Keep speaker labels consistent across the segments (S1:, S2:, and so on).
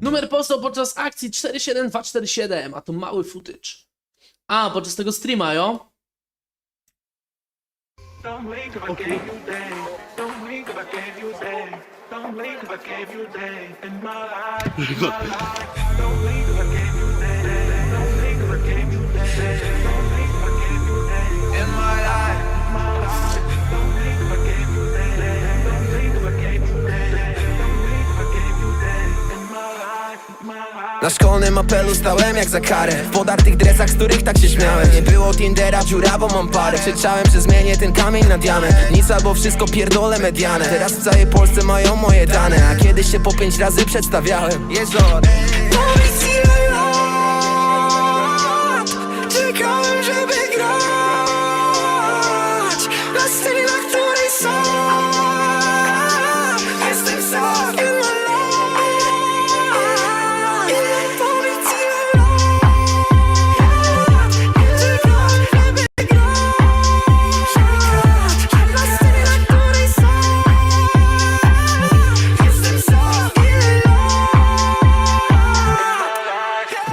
S1: Numer powstał podczas akcji 47247, a to mały footage. A, podczas tego streama, jo?
S2: Don't blink if I gave you day. Don't blink if I gave you day. Don't blink if I gave you day in my life. In my life. Don't blink if I gave you day. Don't blink if I gave you day. Don't blink
S3: Na szkolnym apelu stałem jak za karę. W podartych dresach, z których tak się śmiałem. Nie było Tindera, dziurawą mam parę. Krzyczałem, że zmienię ten kamień na diament Nic albo wszystko pierdolę mediane. Teraz w całej Polsce mają moje dane. A kiedyś się po pięć razy przedstawiałem. Jeżdżo Powiedz ile lat Czekałem, żeby grać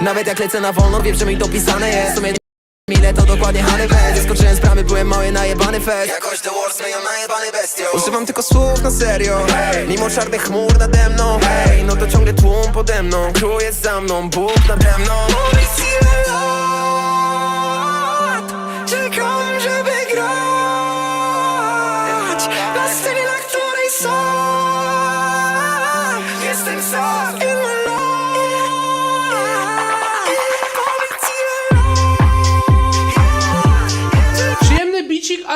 S3: Nawet jak lecę na wolno, wiem, że mi dopisane jest. Sumie Ile to dokładnie HDB Zeskoczyłem z bramy, byłem mały najebany fest. Jakoś The Wars zmieniam najebany bestio Używam tylko słów na serio. Hey. Mimo czarnych chmur nade mną. Hey. No to ciągle tłum pode mną. Król jest za mną, Bóg nade mną. Powiedz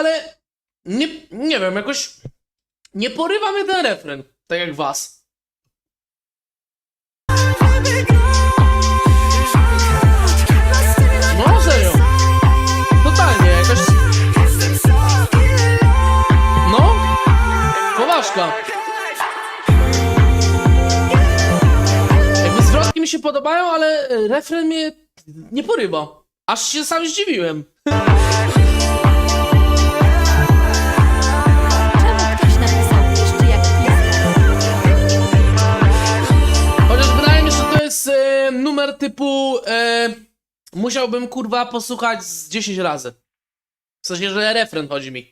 S1: ale nie, nie wiem, jakoś nie porywa mnie ten refren, tak jak was. No serio, totalnie, jakoś, no, poważka. Jakby zwrotki mi się podobają, ale e, refren mnie nie porywa. Aż się sam zdziwiłem. Typu. E, musiałbym kurwa posłuchać z 10 razy. W sensie, że refren chodzi mi.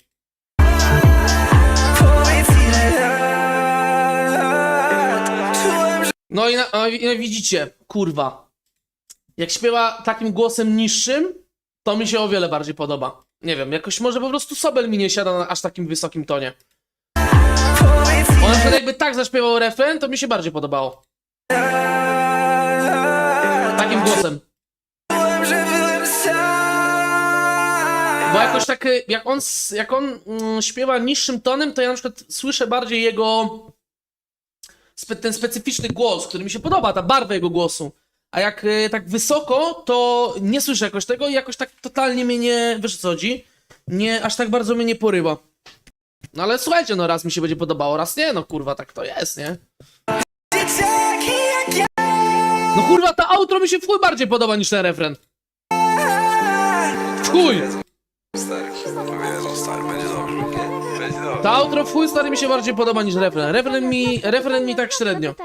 S1: No no i no i widzicie, kurwa. Jak śpiewa takim głosem niższym, to mi się o wiele bardziej podoba. Nie wiem, jakoś może po prostu Sobel mi nie siada na aż takim wysokim tonie. On jakby tak zaśpiewał refren, to mi się bardziej podobało. Takim głosem. Bo jakoś tak, y, jak on, jak on mm, śpiewa niższym tonem, to ja na przykład słyszę bardziej jego ten specyficzny głos, który mi się podoba, ta barwa jego głosu. A jak y, tak wysoko, to nie słyszę jakoś tego i jakoś tak totalnie mnie nie, wiesz co chodzi? Nie, aż tak bardzo mnie nie porywa. No ale słuchajcie, no raz mi się będzie podobało, raz nie, no kurwa, tak to jest, nie? No kurwa, ta outro mi się w chuj bardziej podoba niż ten refren. W chuj! Ta outro w chuj stary mi się bardziej podoba niż refren. Refren mi, refren mi tak średnio.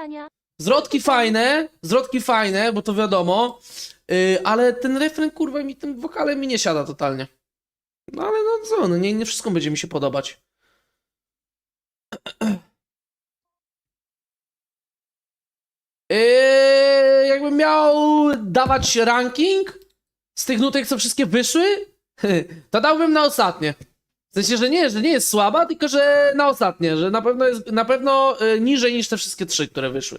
S1: Zwrotki fajne, zwrotki fajne, bo to wiadomo, yy, ale ten refren kurwa mi tym wokalem mi nie siada totalnie. No ale no co, no nie, nie wszystko będzie mi się podobać. Yy, jakbym miał dawać ranking z tych nutek, co wszystkie wyszły, to dałbym na ostatnie. W sensie, że nie, że nie jest słaba, tylko że na ostatnie, że na pewno jest na pewno y, niżej niż te wszystkie trzy, które wyszły.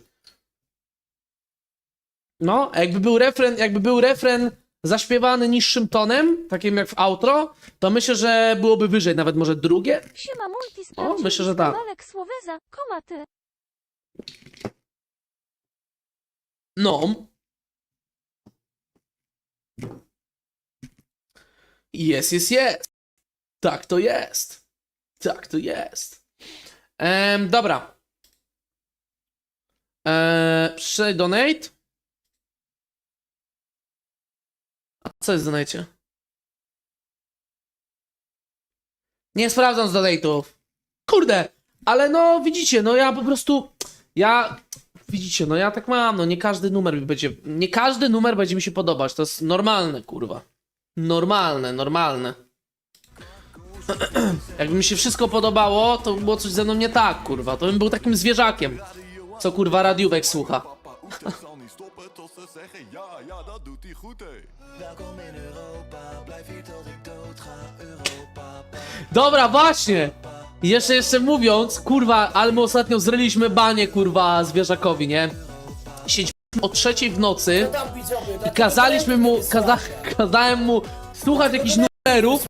S1: No, jakby był refren, jakby był refren zaśpiewany niższym tonem, takim jak w outro, to myślę, że byłoby wyżej, nawet może drugie.
S4: Siema multi
S1: O, myślę, że tak.
S4: Słoweza, komaty.
S1: No. Jest, jest, jest. Tak to jest. Tak to jest. Em, dobra. Eee, przejdź donate. A co jest w donate? Nie sprawdzam z donate'ów. Kurde, ale no widzicie, no ja po prostu ja widzicie, no ja tak mam, no nie każdy numer będzie, nie każdy numer będzie mi się podobać, to jest normalne, kurwa. Normalne, normalne. Jakby mi się wszystko podobało, to by było coś ze mną nie tak, kurwa. To bym był takim zwierzakiem, co kurwa radiówek słucha.
S5: tot ze zeggen ja, ja, dat doet hij goed, hé.
S1: Dobra, właśnie! I Jeszcze, jeszcze mówiąc, kurwa, ale my ostatnio zryliśmy banie, kurwa, zwierzakowi, nie? Siedzieliśmy o trzeciej w nocy i kazaliśmy mu, kaza, kazałem mu słuchać jakichś numerów